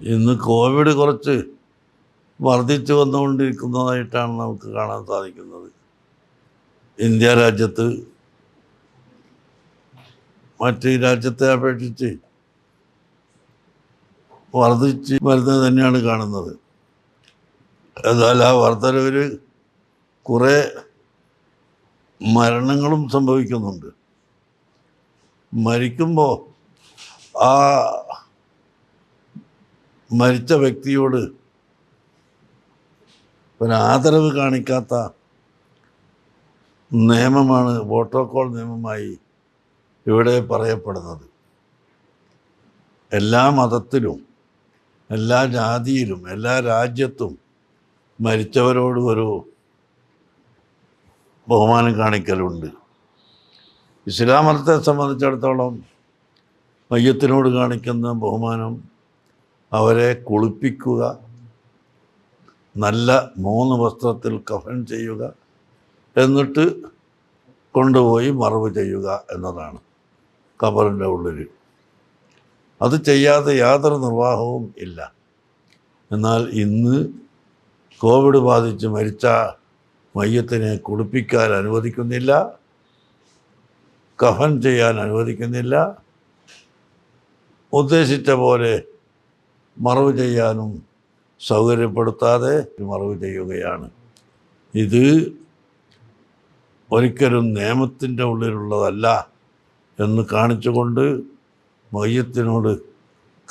ഇന്ന് കോവിഡ് കുറച്ച് വർദ്ധിച്ചു വന്നുകൊണ്ടിരിക്കുന്നതായിട്ടാണ് നമുക്ക് കാണാൻ സാധിക്കുന്നത്. ഇന്ത്യ രാജ്യത്ത് മറ്റ് രാജ്യത്തെ അപേക്ഷിച്ച് വർദ്ധിച്ച് വരുന്നത് തന്നെയാണ് കാണുന്നത്. എന്നാൽ ആ വർദ്ധനവിൽ കുറേ മരണങ്ങളും സംഭവിക്കുന്നുണ്ട്. മരിക്കുമ്പോൾ ആ മരിച്ച വ്യക്തിയോട് ഒരു ആദരവ് കാണിക്കാത്ത നിയമമാണ് പ്രോട്ടോകോൾ നിയമമായി ഇവിടെ പറയപ്പെടുന്നത്. എല്ലാ മതത്തിലും എല്ലാ ജാതിയിലും എല്ലാ രാജ്യത്തും മരിച്ചവരോട് ഒരു ബഹുമാനം കാണിക്കലുണ്ട്. ഇസ്ലാം മതത്തെ സംബന്ധിച്ചിടത്തോളം മയ്യത്തിനോട് കാണിക്കുന്ന ബഹുമാനം അവരെ കുളിപ്പിക്കുക നല്ല മൂന്ന് വസ്ത്രത്തിൽ കഫൻ ചെയ്യുക എന്നിട്ട് കൊണ്ടുപോയി മറവ് ചെയ്യുക എന്നതാണ് കബറിന്റെ ഉള്ളിൽ അത് ചെയ്യാതെ യാതൊരു നിർവാഹവും ഇല്ല. എന്നാൽ ഇന്ന് കോവിഡ് ബാധിച്ച് മരിച്ച മയ്യത്തിനെ കുളിപ്പിക്കാൻ അനുവദിക്കുന്നില്ല കഫൻ ചെയ്യാൻ അനുവദിക്കുന്നില്ല. ഉദ്ദേശിച്ച പോലെ മറവ് ചെയ്യാനും സൗകര്യപ്പെടുത്താതെ മറവ് ചെയ്യുകയാണ്. ഇത് ഒരിക്കലും നിയമത്തിന്റെ ഉള്ളിലുള്ളതല്ല എന്ന് കാണിച്ചുകൊണ്ട് മയ്യത്തിനോട്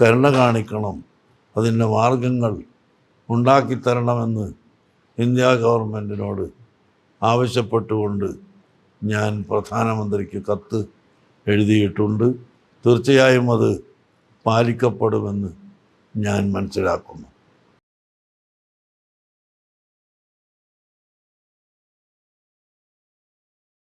കരുണ കാണിക്കണം. അതിന്റെ മാർഗങ്ങൾ ഉണ്ടാക്കിത്തരണമെന്ന് ഇന്ത്യ ഗവൺമെന്റിനോട് ആവശ്യപ്പെട്ടുകൊണ്ട് ഞാൻ പ്രധാനമന്ത്രിക്ക് കത്ത് എഴുതിയിട്ടുണ്ട്. തീർച്ചയായും അത് പാലിക്കപ്പെടുമെന്ന് ഞാൻ മനസ്സിലാക്കുന്നു.